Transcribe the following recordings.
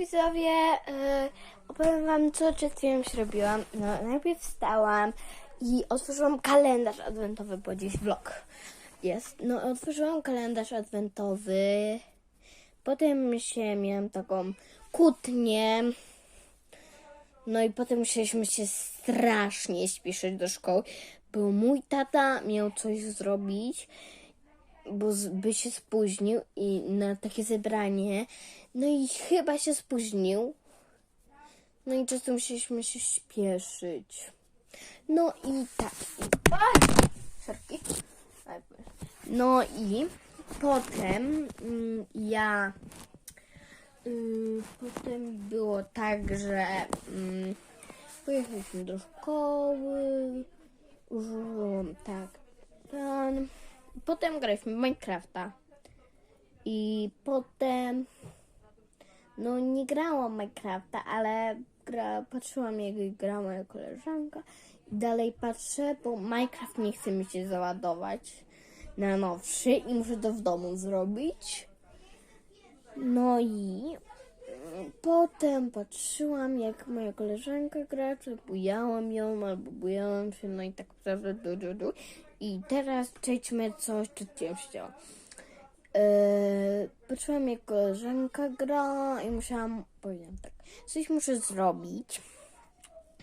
Widzowie, yy, opowiem wam, co przed chwilą zrobiłam. No, najpierw wstałam i otworzyłam kalendarz adwentowy, bo dziś vlog jest. No, otworzyłam kalendarz adwentowy. Potem się miałam taką kłótnię. No i potem musieliśmy się strasznie śpieszyć do szkoły, bo mój tata miał coś zrobić, bo by się spóźnił i na takie zebranie. No i chyba się spóźnił. No i często musieliśmy się śpieszyć. No i tak. No i potem mm, ja. y, potem było tak, że mm, pojechaliśmy do szkoły. Użyłam tak. Ten. Potem graliśmy w Minecrafta. I potem. No nie grałam Minecrafta, ale gra, patrzyłam jak gra moja koleżanka. I dalej patrzę, bo Minecraft nie chce mi się załadować na nowszy i muszę to w domu zrobić. No i mm, potem patrzyłam jak moja koleżanka gra, czy bujałam ją, albo bujałam się, no i tak prawda, du, du, du. I teraz przejdźmy co jeszcze chciałam się działo. Eee, patrzyłam jak koleżanka gra i musiałam, powiedziałam tak, coś muszę zrobić,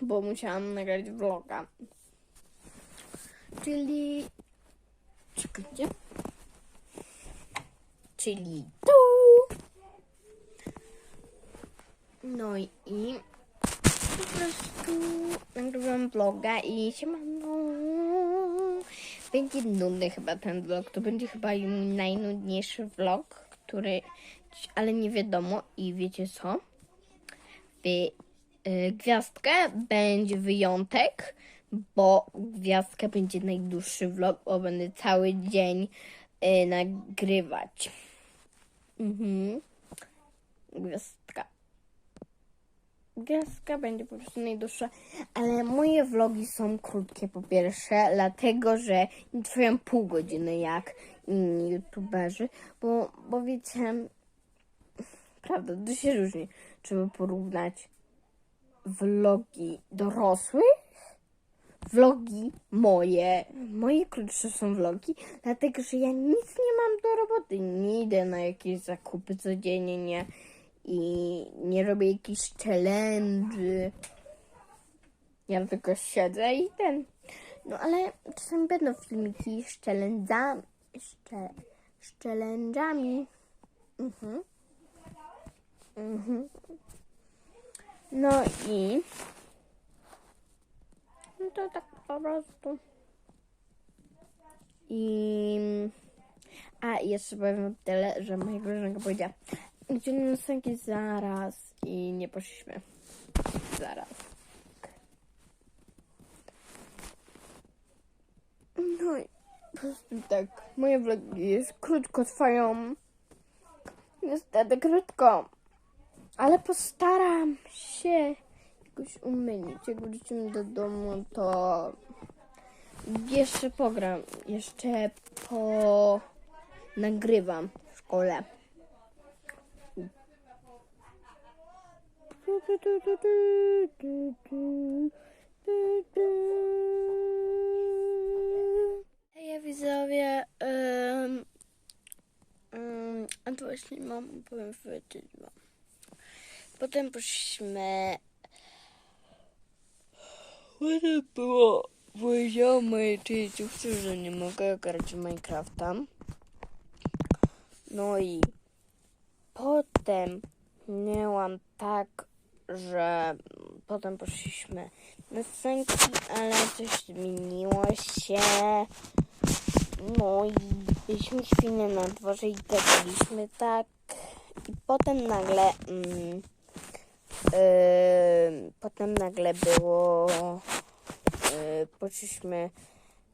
bo musiałam nagrać vloga. Czyli, czekajcie, czyli tu. No i po prostu nagrywam vloga i się mam. Będzie nudny chyba ten vlog. To będzie chyba najnudniejszy vlog, który. Ale nie wiadomo i wiecie co? Wy, y, gwiazdkę będzie wyjątek, bo gwiazdka będzie najdłuższy vlog, bo będę cały dzień y, nagrywać. Mhm. Gwiazdka. Gwiazdka będzie po prostu najdłuższa, ale moje vlogi są krótkie po pierwsze, dlatego że nie trwają pół godziny jak inni youtuberzy, bo, bo wiecie, prawda, to się różni. Trzeba porównać vlogi dorosłych, vlogi moje. Moje krótsze są vlogi, dlatego że ja nic nie mam do roboty, nie idę na jakieś zakupy codziennie, nie i nie robię jakichś challenge. Ja tylko siedzę i ten. No ale czasami będą filmiki z challenge'ami. Z, challenge'ami. Mhm. Mhm. No i. No to tak po prostu. I. A jeszcze powiem tyle, że moja koleżanka powiedziała, gdzie na sanki zaraz i nie poszliśmy. Zaraz. No i po prostu tak. Moje vlogi jest krótko trwają. Niestety krótko. Ale postaram się jakoś umylić. Jak wrócimy do domu, to jeszcze pogram. Jeszcze po nagrywam w szkole. Hej widzowie, a to właśnie mam, powiem powiedzieć wam. Potem poszliśmy, potem było, powiedziałam mojej przyjaciółce, że nie mogę grać w Minecrafta. No i potem miałam tak, że potem poszliśmy na sanki, ale coś zmieniło się. No i byliśmy chwilę na dworze i gadaliśmy tak. I potem nagle mm, yy, potem nagle było yy, poszliśmy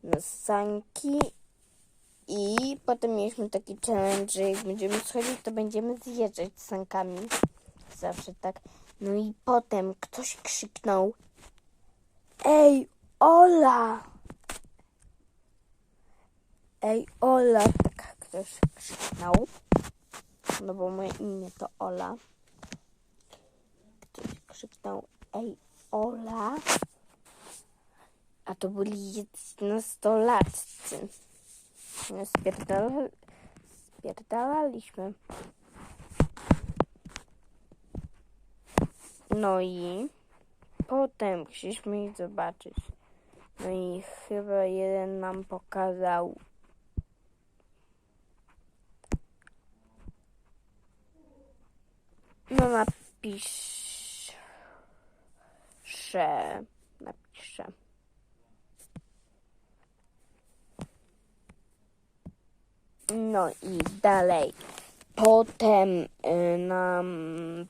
na sanki i potem mieliśmy taki challenge, że jak będziemy schodzić, to będziemy zjeżdżać z sankami. Zawsze tak. No i potem ktoś krzyknął Ej, Ola! Ej, Ola! Tak ktoś krzyknął. No bo moje imię to Ola. krzyknął Ej, Ola. A to byli jacyś nastolatcy. No, spierdala- spierdalaliśmy. No i potem chcieliśmy ich zobaczyć. No i chyba jeden nam pokazał. No napisz. Napiszę. No i dalej. Potem y, nam,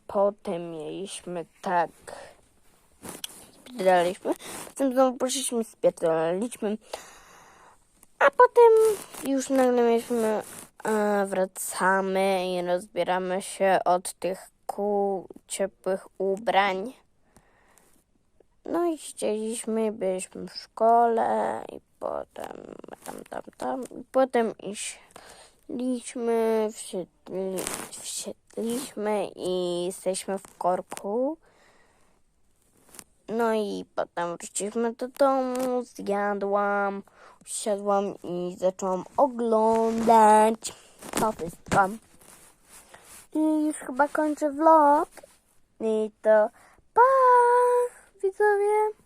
potem mieliśmy tak, spierdaliśmy, potem znowu poszliśmy, spierdaliśmy, a potem już nagle mieliśmy, e, wracamy i rozbieramy się od tych kół ciepłych ubrań. No i siedzieliśmy, byliśmy w szkole i potem tam, tam, tam, i potem iśliśmy, wsiedli, wsiedliśmy i jesteśmy w korku. No i potem wróciliśmy do domu, zjadłam, usiadłam i zaczęłam oglądać to wszystko. I już chyba kończę vlog. I to pa, widzowie.